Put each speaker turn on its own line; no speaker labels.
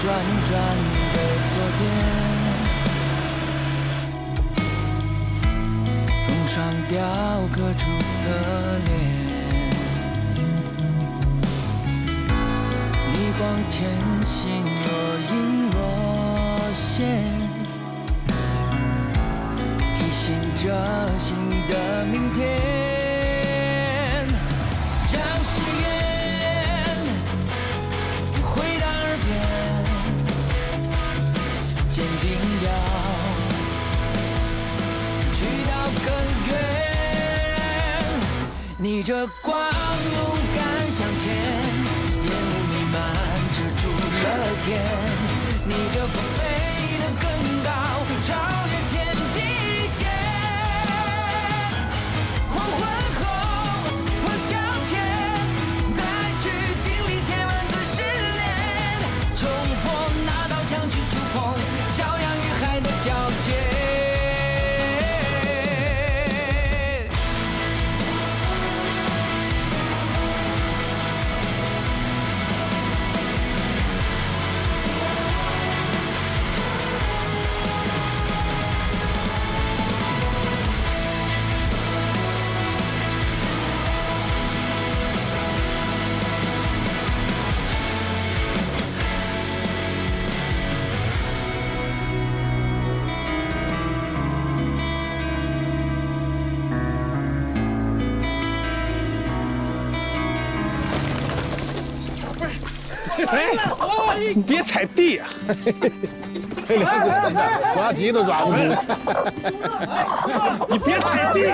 转转的昨天，风上雕刻出侧脸，逆光前行若隐若现，提醒着心逆着光勇敢向前，烟雾弥漫遮住了天。逆着风
哎，你别踩地呀、
抓鸡都抓不住。
你别踩地。